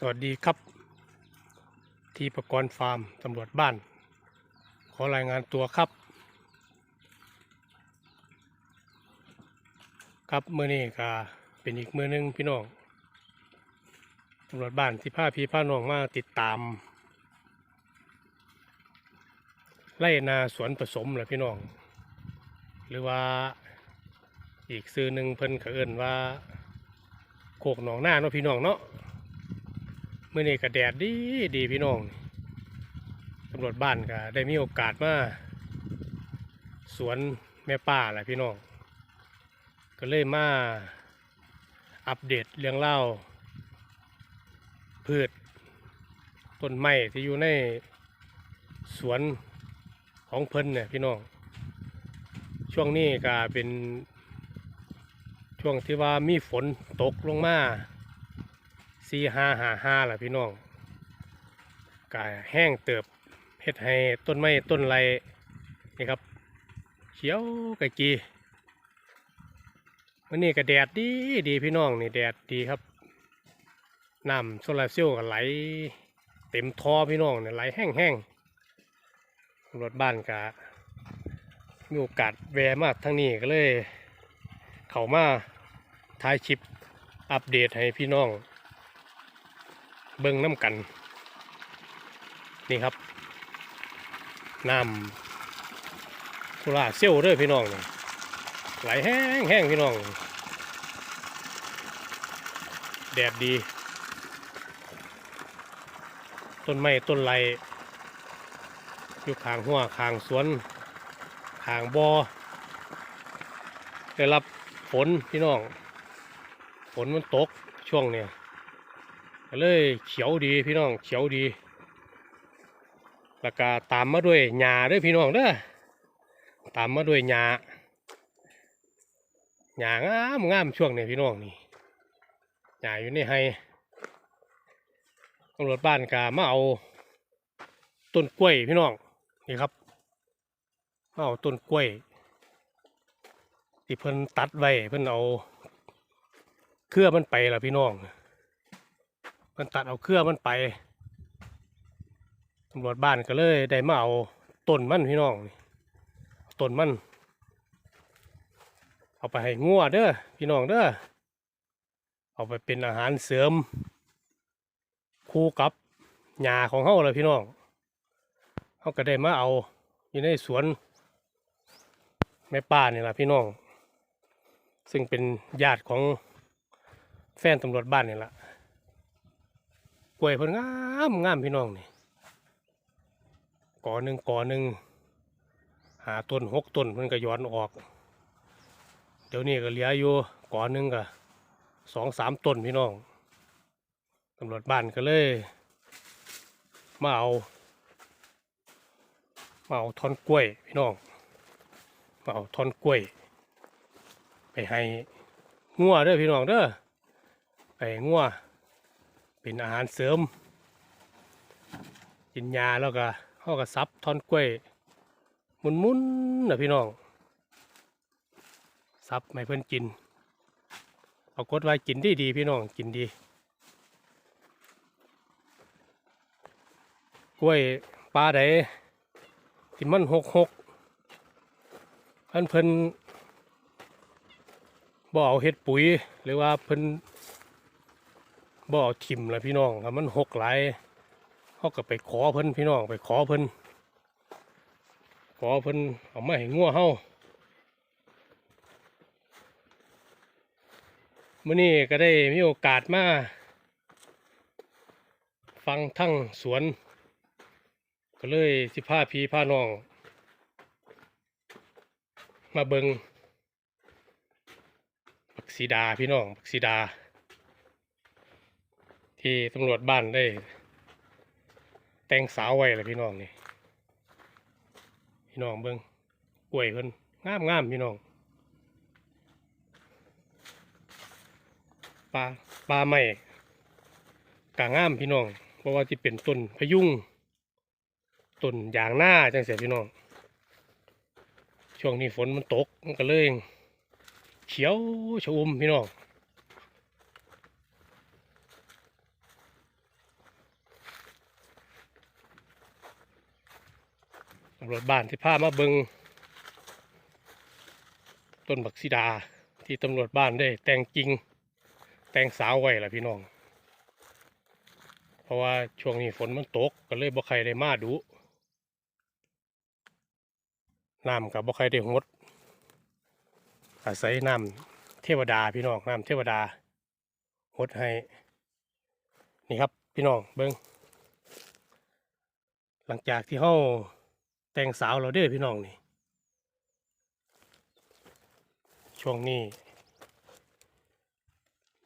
สวัสดีครับ ที่ประกรณ์ฟาร์มตำรวจบ้าน ขอรายงานตัวครับ ครับเมื่อนี้ก็เป็นอีกมือหนึงพี่น้องตำรวจบ้านที่พาพี่พาน้องมาติดตาม ไล่นาสวนผสมแหละพี่น้อง หรือว่าอีกซื้อหนึ่งเพิ่นเขินว่าโคกหนองหน้าเนาะพี่น้องเนาะ มื่อนี้ก็แดดดีดีพี่น้องตำรวจบ้านก็ได้มีโอกาสมาสวนแม่ป้าแหละพี่น้อง ก็เลยมาอัปเดตเรื่องเล่าพืชต้นไม้ที่อยู่ในสวนของเพิ่นเนี่ยพี่น้อง ช่วงนี้ก็เป็นช่วงที่ว่ามีฝนตกลงมา สี่ห้าหาห้าล่ะพี่น้องก็แห้งเติบเฮ็ดให้ต้นไม้ต้นไรนี่ครับ เขียวกะจีวันนี้ก็แดดดีดีพี่น้องนี่แดดดีครับน้ำโซลาร์เซลล์ก็ไหล เต็มท่อพี่น้องเนี่ยไหลแห้งแห้งรถบ้านก็มีโอกาสแวมากทั้งนี้ก็เลย เข้ามาท้ายคลิปอัปเดตให้พี่น้อง เบิ่งน้ำกัน นี่ครับน้ำโซลาเซลล์เด้อพี่น้องนี่ไหลแห้งแห้งพี่น้อง แดดดี ต้นไม้ต้นไรอยู่ข้างหัวข้างสวนข้างบอ่อได้รับฝนพี่น้อง ฝนมันตกช่วงเนี้ย ก็เลยเขียวดีพี่น้องเขียวดี แล้วก็ตามมาด้วยหญ้าด้วยพี่น้องเด้อตามมาด้วยหญ้าหญ้างามงามช่วงนี้พี่น้องนี่หญ้าอยู่ในไฮตำรวจบ้านกามาเอาต้นกล้วยพี่น้องนี่ครับมาเอาต้นกล้วยที่เพิ่นตัดไว้เพิ่นเอาเครือมันไปล่ะพี่น้อง เพิ่นตัดเอาเครือมันไปตำรวจบ้านก็เลยได้มาเอาต้นมันพี่น้องนี่ต้นมัน เอาไปให้งัวเด้อพี่น้องเด้อเอาไปเป็นอาหารเสริม คู่กับหญ้าของเฮาเลยพี่น้องเฮาก็ได้มาเอาอยู่ในสวนแม่ป้านี่ล่ะพี่น้อง ซึ่งเป็นญาติของแฟนตำรวจบ้านนี่แหละ กล้วยเพิ่นงามงามพี่น้องนี่ก่อหนึ่งก่อหนึ่งหาต้นหกต้นเพิ่นก็ย้อนออก เดี๋ยวนี้ก็เหลืออยู่ก่อหนึ่งก็สองสามต้นพี่น้องตำรวจบ้านก็เลยมาเอามาเอาท่อนกล้วยพี่น้องมาเอาท่อนกล้วย ไปให้งัวเด้อพี่น้องเด้อไปงัว เป็นอาหารเสริม กินยาแล้วก็เขาก็ซับท่อนกล้วย มุนๆนะพี่น้องซับให้เพื่อนกินเอากดไว้กินดีดีพี่น้องกินดี กล้วยปลาใดที่มันหกหกอันเพิ่นบ่เอาเฮ็ดปุ๋ยหรือว่าเพิ่น บ่เอาทิมละพี่น้องครับมันหกหลายเขาก็ไปขอเพิ่นพี่น้องไปขอเพิ่นขอเพิ่นเอามาให้งัวเฮามื้อนี้ก็ได้มีโอกาสมา ฟังทั้งสวน ก็เลยสิพาพี่พาน้อง มาเบิงบักสีดาพี่น้องบักสีดา ที่ตำรวจบ้านได้ แต่งสาวไว้ละพี่น้องนี่พี่น้องเบิ้งกล้วยเพิ่นงามงามพี่น้องปลาปลาใหม่กางามพี่น้องเพราะว่าที่เป็นต้นพยุงต้นยางหน้าจังเสียพี่น้อง ช่วงนี้ฝนมันตกมันก็เลยเขียวชอุ่มพี่น้องำรวจบ้านที่พามาเบิงต้นบักซีดาที่ตำรวจบ้านได้ แต่งจริง แต่งสาวไว้ล่ะพี่น้อง เพราะว่าช่วงนี้ฝนมันตกก็เลยบ่ใครได้มาดูน้ำกับบ่ใครได้หดอาศัยน้ำเทวดาพี่น้องน้ำเทวดาหดให้ นี่ครับพี่น้องเบิงหลังจากที่เฮา แต่งสาวเราเด้อพี่น้องนี่ ช่วงนี้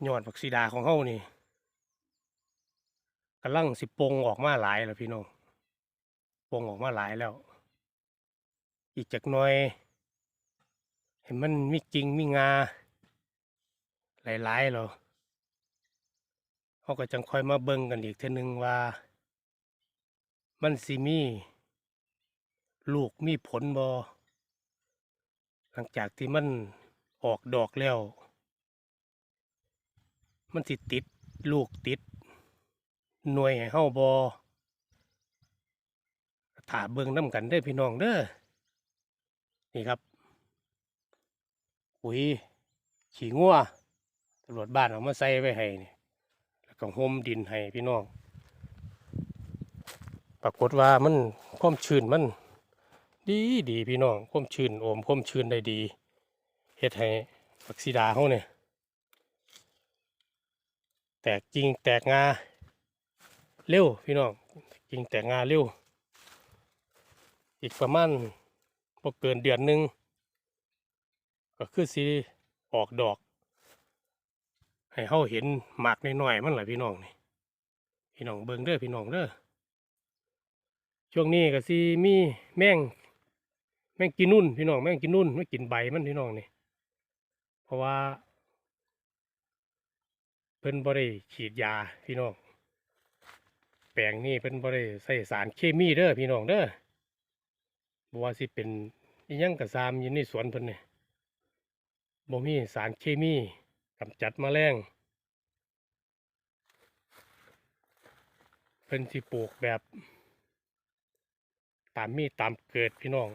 ยอดผักซีดาของเฮานี่กำลังสิปงออกมาหลายแล้วพี่น้องปงออกมาหลายแล้ว อีกจักน่อย เห็นมันมีจริงมีงา หลายๆแล้วเขาก็จังคอยมาเบิ่งกันอีกเท่นึงว่า มันสิมี ลูกมีผลบ่หลังจากที่มันออกดอกแล้ว มันสิติดลูกติด หน่วยให้เฮาบ่ถ้าเบิ่งน้ำกันเด้อพี่น้องเด้อนี่ครับปุ๋ยขี้งัวตำรวจบ้านเอามาใส่ไว้ให้นี่แล้วก็ห่มดินให้พี่น้อง ปรากฏว่ามันความชื้นมัน ดีดีพี่น้องคมชื้นโอมคมชื้นได้ดีเฮ็ดให้ผักซีดาเขาเนี่ยแตกจริงแตกงาเร็วพี่น้องจริงแตกงาเร็วอีกประมาณบ่เกินเดือนหนึ่งก็คือสิออกดอก ให้เขาเห็นหมากน้อยๆมันแหละพี่น้องนี่พี่น้องเบิ่งเด้อพี่น้องเด้อช่วงนี้ก็สิมีแมง แม่งกินนุ่นพี่น้องแม่งกินนุ่นไม่กินใบมันพี่น้องนี่เพราะว่าเพิ่นบ่ได้ฉีดยาพี่น้องแปลงนี้เพิ่นบ่ได้ใส่สารเคมีเด้อพี่น้องเด้อบ่ว่าสิเป็นยังกระซามอยู่ในสวนเพิ่นนี่บ่มีสารเคมีกำจัดแมลงเพิ่นสิปลูกแบบ ตามมีตามเกิดพี่น้อง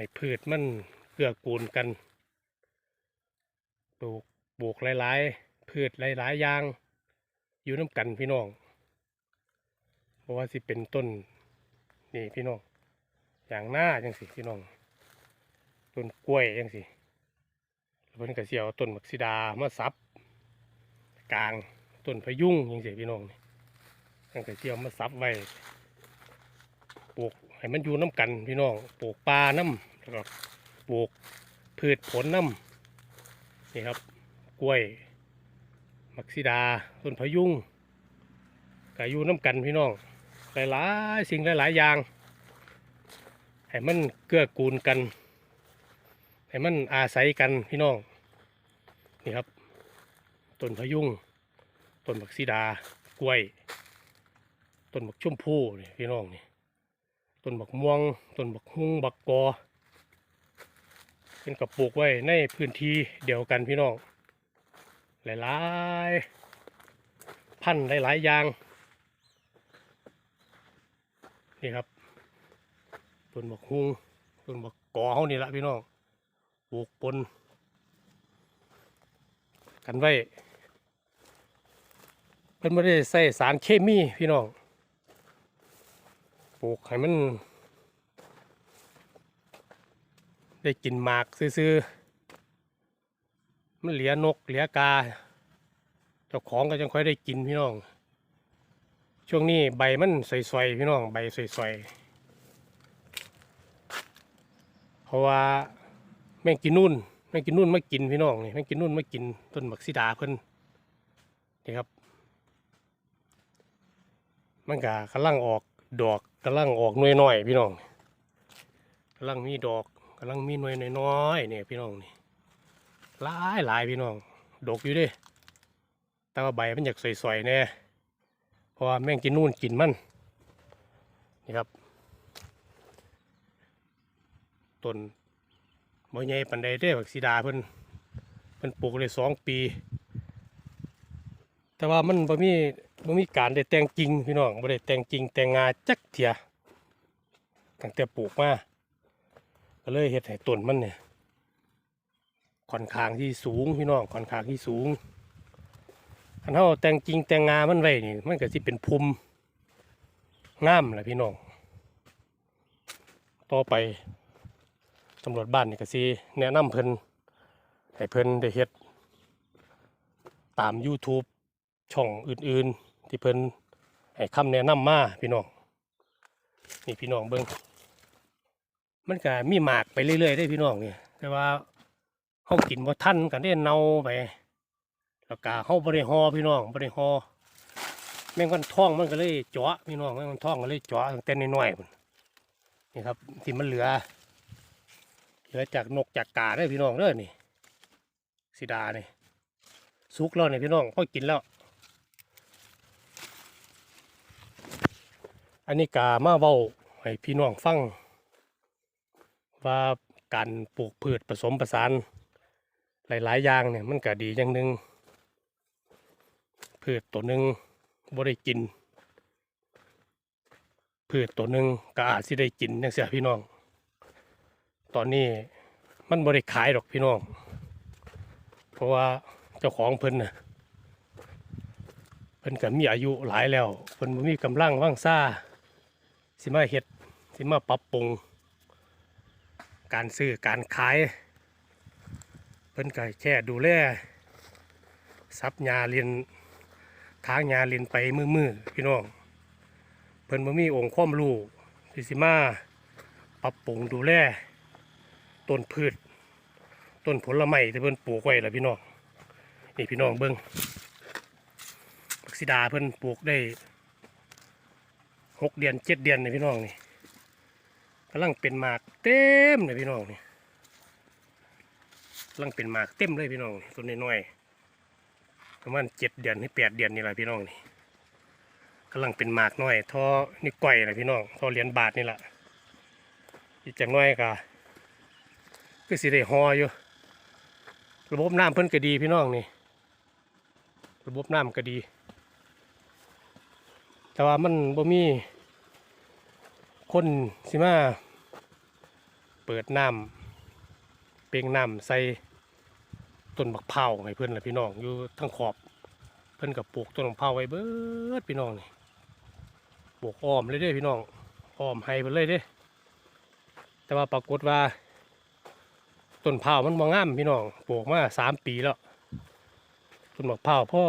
ให้พืชมันเกื้อกูลกันปลูกปลูกหลาย ๆ พืชหลาย ๆ อย่าง อยู่น้ำกันพี่น้องเพราะว่าสิเป็นต้นนี่พี่น้องอย่างหน้าจังสิพี่น้องต้นกล้วยจังสิแล้วเพิ่นก็สิเอาต้นมักซิดามาซับกลางต้นพยุงจังสิพี่น้องนี่เพิ่นก็สิเอามาซับไว้ปลูกให้มันอยู่น้ำกันพี่น้องปลูกปลาน้ำ แล้วก็ปลูกพืชผลน้ำนี่ครับกล้วย มักซิดาต้นพะยุงก็อยู่น้ำกันพี่น้องหลายๆสิ่งหลายๆอย่าง ให้มันเกื้อกูลกัน ให้มันอาศัยกันพี่น้อง นี่ครับต้นพะยุงต้นมักซิดากล้วยต้นบักชุ่มพู่นี่พี่น้องนี่ต้นบักม่วงต้นบักฮุงบักกอ เป็นกับปลูกไว้ในพื้นที่เดียวกันพี่น้อง หลายๆ พันหลายๆอย่าง นี่ครับต้นบักฮุงต้นบักกอเขานี่ละพี่น้องปลูกปนกันไว้เพิ่นไม่ได้ใส่สารเคมีพี่น้องปลูกให้มัน ได้กินหมากซื่อๆมันเหลียนกเหลียกา เจ้าของก็จังค่อยได้กินพี่น้อง ช่วงนี้ใบมันสวยๆพี่น้องใบสวยๆเพราะว่าแม่งกินนุ่นแม่งกินนุ่นมากินพี่น้องนี่แม่งกินนุ่นมากินต้นบักซีดาเพิ่นนี่ครับ มันก็กำลังออกดอกกำลังออกหน่วยน้อยพี่น้องกำลังมีดอก กำลังมีหน่วยน้อยๆเนี่ยพี่น้องนี่หลายหลายพี่น้อง ดกอยู่ดิแต่ว่าใบมันอยากสวยๆแน่เพราะว่าแม่งกินนู่นกินมันนี่ครับต้นบ่ใหญ่ปันใดเด้อบักซีดาเพิ่นเพิ่นปลูกได้สองปี แต่ว่ามันบ่มีบ่มีการได้แต่งจริงพี่น้องบ่ได้แต่งจริงแต่งงาจักเถียตั้งแต่ปลูกมา ก็เลยเฮ็ดให้ต้นมันเนี่ยค่อนข้างที่สูงพี่น้องค่อนข้างที่สูงคันเฮาแต่งจริงแต่งงามันไว้นี่มันก็สิเป็นภูมิงามแหละพี่น้องต่อไปตำรวจบ้านนี่ก็สิแนะนำเพิ่นให้เพิ่นได้เฮ็ดตาม YouTube ช่องอื่น ๆ ที่เพิ่นให้คำแนะนำมาพี่น้องนี่พี่น้องเบิ้ง มันก็มีหมากไปเรื่อยๆได้พี่น้องเนี่ยแต่ว่าเขากินบ่ทันกันได้เน่าไปแล้วก็เขาบริหอพี่น้องบริหอแมงวันท้องมันก็เลยเจาะพี่น้องแมงวันท้องก็เลยเจาะตั้งแต่น้อยๆนนี่ครับที่มันเหลือ เหลือจากนกจากกาได้พี่น้องเด้อนี่สีดาเนี่ยสุกแล้วเนี่ยพี่น้องพอกินแล้ว อันนี้กามาเว้าให้พี่น้องฟัง ว่าการปลูกพืชผสมผสานหลาย ๆ อย่างเนี่ยมันก็ดีอย่างหนึ่งพืชตัวหนึ่งบ่ได้กิน พืชตัวหนึ่งก็อาจสิได้กินจังเสียพี่น้อง ตอนนี้มันบ่ได้ขายดอกพี่น้อง เพราะว่าเจ้าของเพิ่นน่ะเพิ่นก็มีอายุหลายแล้วเพิ่นบ่มีกำลังว่างซ่าสิมาเฮ็ดสิมาปรับปรุง การซื้อการขาย เพิ่นก็แค่ดูแลซับยาเรียนทางยาเรียนไปมือมือๆพี่น้อง เพิ่นบ่มีองค์ความรู้ที่สิมาปรับปรุงดูแลต้นพืชต้นผลไม้ที่เพิ่นปลูกไว้ล่ะพี่น้องนี่พี่น้องเบิ่งบักซิดาเพิ่นปลูกได้หกเดือนเจ็ดเดือนนี่พี่น้องนี่ กำลังเป็นหมากเต็มเลยพี่น้องนี่กำลังเป็นหมากเต็มเลยพี่น้องต้นน้อยๆประมาณเจ็ดเดือนถึงแปดเดือนนี่แหละพี่น้องนี่กำลังเป็นหมากน้อยท่อนี่ก้อยนะพี่น้องท่อเหรียญบาทนี่แหละอีกจากน้อยก็ก็สิได้หออยู่ ระบบน้ำเพิ่นก็ดีพี่น้องนี่ ระบบน้ำก็ดี แต่ว่ามันบ่มี คนสิมา เปิดน้ำเปล่งน้ำใส่ต้นบักเผาวให้เพื่อนละพี่น้องอยู่ทั้งขอบ เพื่อนกับปลูกต้นบักเผาวไว้เบิดพี่น้องนี่ปลูกอ้อมเลยเด้พี่น้องอ้อมให้เพิ่นเลยเด้ แต่ว่าปรากฏว่าต้นเผามันบ่งงามพี่น้องปลูกมาสามปีแล้วต้นบักเผาวพ่อ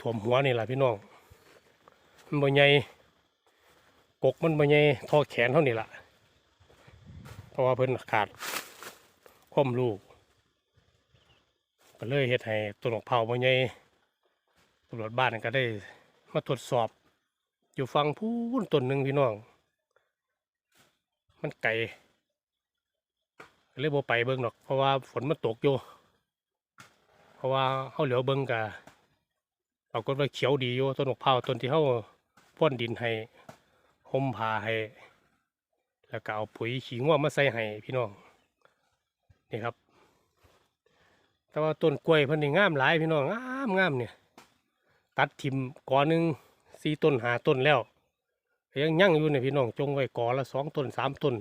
ถ่วมหัวนี่แหละพี่น้องมันบ่ใหญ่ กกมันบ่ใหญ่ท่อแขนเท่านี่แหละเพราะว่าเพิ่นขาดความรู้ก็เลยเฮ็ดให้ต้นมะพร้าวบ่ใหญ่ตำรวจบ้านก็ได้มาตรวจสอบ อยู่ฟังพูนต้นหนึ่งพี่น้อง มันไกลเลยบ่ไปเบิ่งหรอก เพราะว่าฝนมันตกอยู่ เพราะว่าเฮาเหลียวเบิ่งกะปรากฏว่าเขียวดีอยู่ต้นมะพร้าวต้นที่เขาพ่นดินให้ ห่มผ้าให้แล้วก็เอาปุ๋ยขี้ง่วมาใส่ให้พี่น้องนี่ครับ แต่ว่าต้นกล้วยเพิ่นนี่งามหลายพี่น้องงามงามเนี่ยตัดทิมกอหนึ่งสี่ต้นหาต้นแล้วยังยั่งอยู่เนี่ยพี่น้องจงไว้กอละสองต้นสามต้น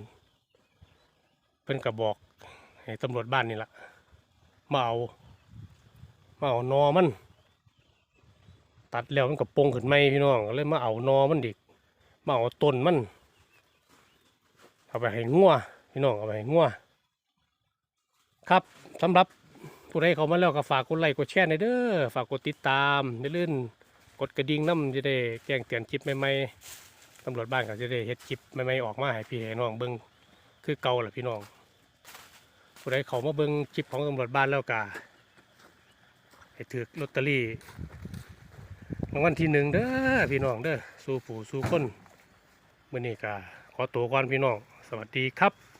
เพิ่นก็บอกให้ตำรวจบ้านนี่ละมาเอามาเอานอมัน ตัดแล้วมันก็ปงขึ้นไม่พี่น้องก็เลยมาเอานอมันดิ มาเอาต้นมัน เอาไปให้งัวพี่น้องเอาไปให้งัวครับสำหรับผู้ใดเขามาแล้วก็ฝากกดไลค์กดแชร์ในอยเด้อฝากกดติดตามเลื่อนกดกระดิ่งน้ำจะได้แจ้งเตือนคลิปใหม่ๆตำรวจบ้านก็จะได้เฮ็ดคลิปใหม่ๆออกมาให้พี่ให้น้องเบิ่งคือเก่าแหละพี่น้องผู้ใดเขามาเบิ่งคลิปของตำรวจบ้านแล้วก็ให้ถือลอตเตอรี่รางวัลที่หนึ่งเด้อพี่น้องเด้อสู่ผู้สู่คน มื่อนี้ก็ขอตัวก่อนพี่น้อง สวัสดีครับ